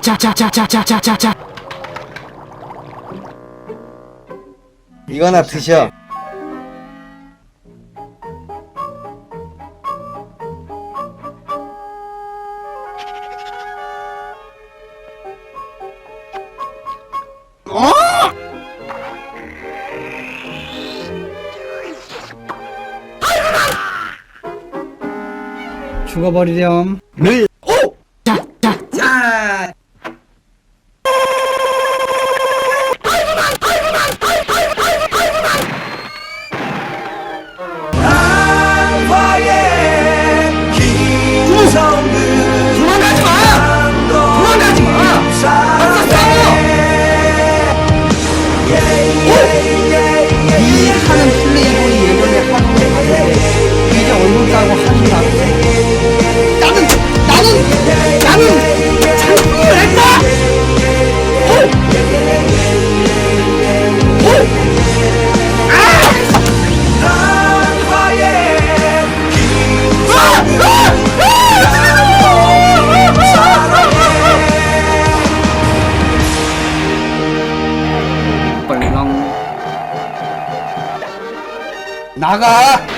자자자자자자자자. 이거나 드셔. 죽어버리렴. 네. so 나가!